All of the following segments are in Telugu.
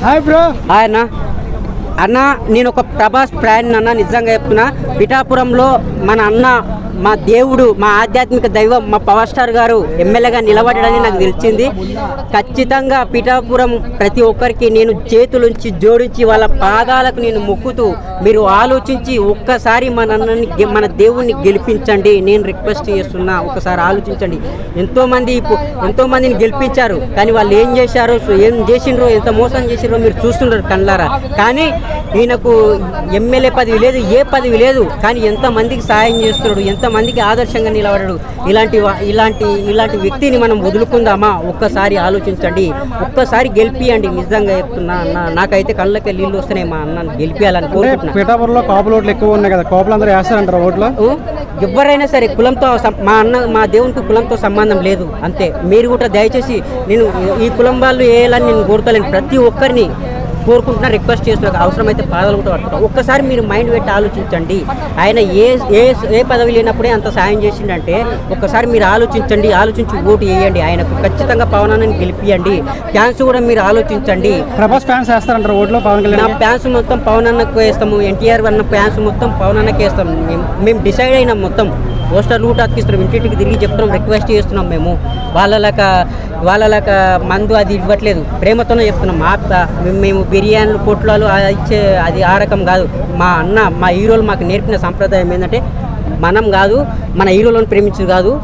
హాయ్ బ్రో హాయ్ అన్న. అన్న నేను ఒక ప్రభాస్ ఫ్యాన్ అన్న నిజంగా చెప్తున్నా. పిఠాపురంలో మన అన్న మా దేవుడు మా ఆధ్యాత్మిక దైవం మా పవర్ స్టార్ గారు ఎమ్మెల్యేగా నిలబడడని నాకు తెలిసింది. ఖచ్చితంగా పిఠాపురం ప్రతి ఒక్కరికి నేను చేతులుంచి జోడించి వాళ్ళ పాదాలకు నేను మొక్కుతూ మీరు ఆలోచించి ఒక్కసారి మన మన దేవుణ్ణి గెలిపించండి. నేను రిక్వెస్ట్ చేస్తున్నా ఒకసారి ఆలోచించండి. ఎంతోమంది ఎంతోమందిని గెలిపించారు కానీ వాళ్ళు ఏం చేశారో ఏం చేసిండ్రో ఎంత మోసం చేసిండ్రో మీరు చూస్తున్నారు కళ్ళారా. కానీ ఈయనకు ఎమ్మెల్యే పదవి లేదు ఏ పదవి లేదు కానీ ఎంతమందికి సాయం చేస్తున్నాడు ఎంత ఎంతమందికి ఆదర్శంగా నిలబడాడు ఇలాంటి ఇలాంటి ఇలాంటి వ్యక్తిని మనం వదులుకుందామా? ఒక్కసారి ఆలోచించండి. ఒక్కసారి గెలిపియండి. నిజంగా చెప్తున్నా అన్న నాకైతే కళ్ళకి నీళ్ళు వస్తున్నాయి మా అన్న గెలిపియాలని కోరుకుంటున్నా. పీఠాపురంలో కాపుల ఓట్లు ఎక్కువ ఉన్నాయి కదా కాపులు అందరూ వేస్తారంటారు ఓట్లు? ఎవరైనా సరే కులంతో మా అన్న మా దేవునికి కులంతో సంబంధం లేదు. అంతే. మీరు కూడా దయచేసి నేను ఈ కులం వాళ్ళు వేయాలని నేను కోరుతలేను ప్రతి ఒక్కరిని కోరుకుంటున్నా రిక్వెస్ట్ చేస్తున్నా అవసరమైతే పాదాలు కూడా పట్టుకుంటా ఒక్కసారి మీరు మైండ్ పెట్టి ఆలోచించండి. ఆయన ఏ ఏ ఏ పదవి లేనప్పుడే అంత సాయం చేసిండంటే ఒక్కసారి మీరు ఆలోచించండి ఆలోచించి ఓటు వేయండి. ఆయనకు ఖచ్చితంగా పవనాన్ని గెలిపియండి. ఫ్యాన్స్ కూడా మీరు ఆలోచించండి. ప్రభాస్ ఫ్యాన్స్ వేస్తారంటారు ఓట్లు పవన్ నా కళ్యాణ్ ప్యాన్స్ మొత్తం పవన్ అన్నకు వేస్తాము. ఎన్టీఆర్ అన్న ప్యాన్స్ మొత్తం పవన్ అన్నకి వేస్తాం. మేము మేము డిసైడ్ అయినాం మొత్తం. పోస్టర్ లూట్ అతికిస్తున్నాం ఇంటింటికి తిరిగి చెప్తున్నాం రిక్వెస్ట్ చేస్తున్నాం మేము. వాళ్ళలాక వాళ్ళలాక మందు అది ఇవ్వట్లేదు. ప్రేమతోనే చెప్తున్నాం. మా మేము- బిర్యానీలు పొట్లాలు ఇచ్చే అది ఆ రకం కాదు. మా అన్న మా హీరోలు మాకు నేర్పిన సంప్రదాయం ఏంటంటే మనం కాదు మన హీరోలను ప్రేమించదు కాదు.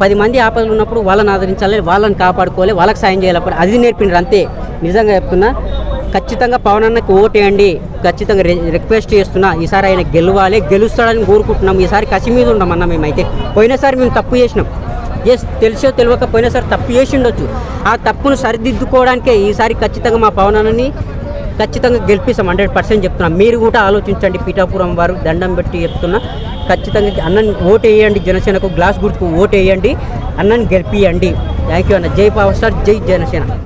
పది మంది ఆపదలు ఉన్నప్పుడు వాళ్ళని ఆదరించాలి వాళ్ళని కాపాడుకోవాలి వాళ్ళకి సాయం చేయాలి అప్పుడు అది నేర్పిండ్రు అంతే. నిజంగా చెప్తున్నా ఖచ్చితంగా పవన్ అన్నకి ఓటేయండి. ఖచ్చితంగా రి- రిక్వెస్ట్ చేస్తున్నా ఈసారి ఆయన గెలవాలి గెలుస్తాడని కోరుకుంటున్నాం. ఈసారి కసి మీద ఉండమన్నా మేమైతే. పోయినసారి మేము తప్పు చేసినాం. ఎస్ తెలిసో తెలియకపోయినా సరే తప్పు చేసి ఉండొచ్చు ఆ తప్పును సరిదిద్దుకోవడానికే ఈసారి ఖచ్చితంగా మా పవనాన్ని ఖచ్చితంగా గెలిపిస్తాం హండ్రెడ్ పర్సెంట్ చెప్తున్నాం. మీరు కూడా ఆలోచించండి పీఠాపురం వారు దండం పెట్టి చెప్తున్నా. ఖచ్చితంగా అన్నని ఓటు వేయండి జనసేనకు గ్లాస్ గుర్తుకు ఓటు వేయండి అన్నని గెలిపియండి. థ్యాంక్ యూ అన్న. జై పవర్ స్టార్ జై జనసేన.